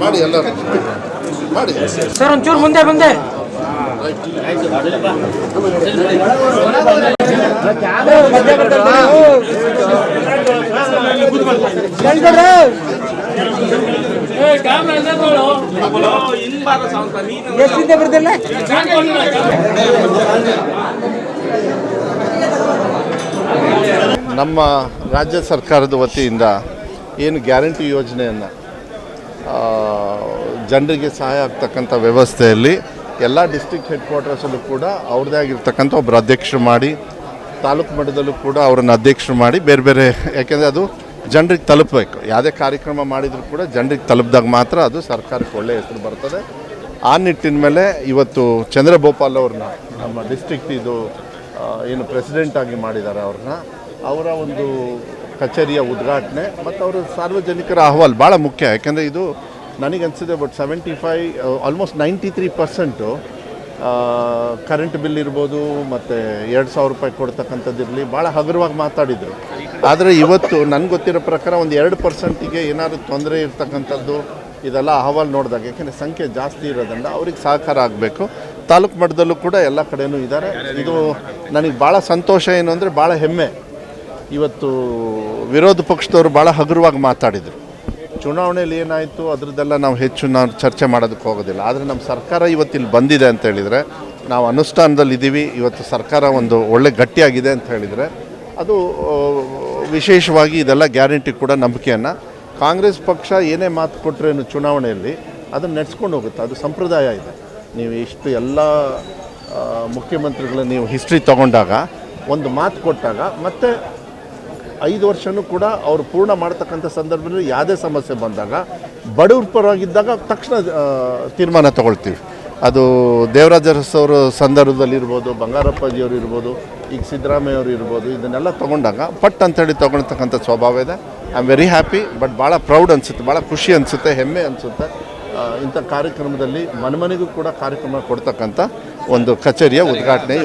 ಮಾಡಿ ಎಲ್ಲರೂ ಮಾಡಿ ಸರ್ ಒಂಚೂರು ಮುಂದೆ ಬಂದೆ ನಮ್ಮ ರಾಜ್ಯ ಸರ್ಕಾರದ ವತಿಯಿಂದ ಏನು ಗ್ಯಾರಂಟಿ ಯೋಜನೆಯನ್ನು ಜನರಿಗೆ ಸಹಾಯ ಆಗ್ತಕ್ಕಂಥ ವ್ಯವಸ್ಥೆಯಲ್ಲಿ ಎಲ್ಲ ಡಿಸ್ಟಿಕ್ ಹೆಡ್ ಕ್ವಾರ್ಟರ್ಸಲ್ಲೂ ಕೂಡ ಅವ್ರದ್ದೇ ಆಗಿರ್ತಕ್ಕಂಥ ಒಬ್ಬರು ಅಧ್ಯಕ್ಷರು ಮಾಡಿ ತಾಲೂಕು ಮಟ್ಟದಲ್ಲೂ ಕೂಡ ಅವರನ್ನು ಅಧ್ಯಕ್ಷರು ಮಾಡಿ ಬೇರೆ ಬೇರೆ, ಯಾಕೆಂದರೆ ಅದು ಜನರಿಗೆ ತಲುಪಬೇಕು. ಯಾವುದೇ ಕಾರ್ಯಕ್ರಮ ಮಾಡಿದರೂ ಕೂಡ ಜನರಿಗೆ ತಲುಪಿದಾಗ ಮಾತ್ರ ಅದು ಸರ್ಕಾರಕ್ಕೆ ಒಳ್ಳೆಯ ಹೆಸರು ಬರ್ತದೆ. ಆ ನಿಟ್ಟಿನ ಮೇಲೆ ಇವತ್ತು ಚಂದ್ರಭೋಪಾಲ್ ಅವ್ರನ್ನ, ನಮ್ಮ ಡಿಸ್ಟ್ರಿಕ್ಟ್ ಇದು ಏನು ಪ್ರೆಸಿಡೆಂಟ್ ಆಗಿ ಮಾಡಿದ್ದಾರೆ ಅವ್ರನ್ನ, ಅವರ ಒಂದು ಕಚೇರಿಯ ಉದ್ಘಾಟನೆ ಮತ್ತು ಅವರು ಸಾರ್ವಜನಿಕರ ಅಹವಾಲು ಭಾಳ ಮುಖ್ಯ. ಯಾಕೆಂದರೆ ಇದು ನನಗೆ ನನಗನ್ಸಿದೆ but seventy five almost ninety three percent current bill ಇರ್ಬೋದು, ಮತ್ತು ಎರಡು ಸಾವಿರ ರೂಪಾಯಿ ಕೊಡ್ತಕ್ಕಂಥದ್ದಿರಲಿ ಭಾಳ ಹಗುರವಾಗಿ ಮಾತಾಡಿದರು. ಆದರೆ ಇವತ್ತು ನನಗೆ ಗೊತ್ತಿರೋ ಪ್ರಕಾರ ಒಂದು ಎರಡು ಪರ್ಸೆಂಟಿಗೆ ಏನಾದರೂ ತೊಂದರೆ ಇರ್ತಕ್ಕಂಥದ್ದು, ಇದೆಲ್ಲ ಅಹವಾಲು ನೋಡಿದಾಗ, ಯಾಕೆಂದರೆ ಸಂಖ್ಯೆ ಜಾಸ್ತಿ ಇರೋದ್ರಿಂದ ಅವ್ರಿಗೆ ಸಹಕಾರ ಆಗಬೇಕು. ತಾಲೂಕು ಮಟ್ಟದಲ್ಲೂ ಕೂಡ ಎಲ್ಲ ಕಡೆಯೂ ಇದ್ದಾರೆ. ಇದು ನನಗೆ ಭಾಳ ಸಂತೋಷ ಏನು ಅಂದರೆ ಭಾಳ ಹೆಮ್ಮೆ. ಇವತ್ತು ವಿರೋಧ ಪಕ್ಷದವರು ಭಾಳ ಹಗುರವಾಗಿ ಮಾತಾಡಿದರು. ಚುನಾವಣೆಯಲ್ಲಿ ಏನಾಯಿತು, ಅದರದ್ದೆಲ್ಲ ನಾವು ಹೆಚ್ಚು ನಾವು ಚರ್ಚೆ ಮಾಡೋದಕ್ಕೆ ಹೋಗೋದಿಲ್ಲ. ಆದರೆ ನಮ್ಮ ಸರ್ಕಾರ ಇವತ್ತಿಲ್ಲಿ ಬಂದಿದೆ ಅಂತ ಹೇಳಿದರೆ, ನಾವು ಅನುಷ್ಠಾನದಲ್ಲಿದ್ದೀವಿ ಇವತ್ತು ಸರ್ಕಾರ ಒಂದು ಒಳ್ಳೆ ಗಟ್ಟಿಯಾಗಿದೆ ಅಂತ ಹೇಳಿದರೆ, ಅದು ವಿಶೇಷವಾಗಿ ಇದೆಲ್ಲ ಗ್ಯಾರಂಟಿ ಕೂಡ ನಂಬಿಕೆಯನ್ನು. ಕಾಂಗ್ರೆಸ್ ಪಕ್ಷ ಏನೇ ಮಾತು ಕೊಟ್ಟರೇನು ಚುನಾವಣೆಯಲ್ಲಿ ಅದನ್ನು ನಡೆಸ್ಕೊಂಡು ಹೋಗುತ್ತೆ, ಅದು ಸಂಪ್ರದಾಯ ಇದೆ. ನೀವು ಇಷ್ಟು ಎಲ್ಲ ಮುಖ್ಯಮಂತ್ರಿಗಳ ನೀವು ಹಿಸ್ಟ್ರಿ ತಗೊಂಡಾಗ, ಒಂದು ಮಾತು ಕೊಟ್ಟಾಗ, ಮತ್ತೆ ಐದು ವರ್ಷನೂ ಕೂಡ ಅವರು ಪೂರ್ಣ ಮಾಡ್ತಕ್ಕಂಥ ಸಂದರ್ಭದಲ್ಲಿ ಯಾವುದೇ ಸಮಸ್ಯೆ ಬಂದಾಗ ಬಡವ್ರ ಪರವಾಗಿದ್ದಾಗ ತಕ್ಷಣ ತೀರ್ಮಾನ ತಗೊಳ್ತೀವಿ. ಅದು ದೇವರಾಜ ಅರಸು ಅವರ ಸಂದರ್ಭದಲ್ಲಿ ಇರ್ಬೋದು ಬಂಗಾರಪ್ಪಾಜಿಯವರು ಇರ್ಬೋದು, ಈಗ ಸಿದ್ದರಾಮಯ್ಯ ಅವರು ಇರ್ಬೋದು, ಇದನ್ನೆಲ್ಲ ತೊಗೊಂಡಾಗ ಪಟ್ ಅಂತೇಳಿ ತೊಗೊಳ್ತಕ್ಕಂಥ ಸ್ವಭಾವ ಇದೆ. I am very happy but ಭಾಳ ಪ್ರೌಡ್ ಅನಿಸುತ್ತೆ, ಭಾಳ ಖುಷಿ ಅನಿಸುತ್ತೆ, ಹೆಮ್ಮೆ ಅನಿಸುತ್ತೆ. ಇಂಥ ಕಾರ್ಯಕ್ರಮದಲ್ಲಿ ಮನೆ ಮನೆಗೂ ಕೂಡ ಕಾರ್ಯಕ್ರಮ ಕೊಡ್ತಕ್ಕಂಥ ಒಂದು ಕಚೇರಿಯ ಉದ್ಘಾಟನೆ.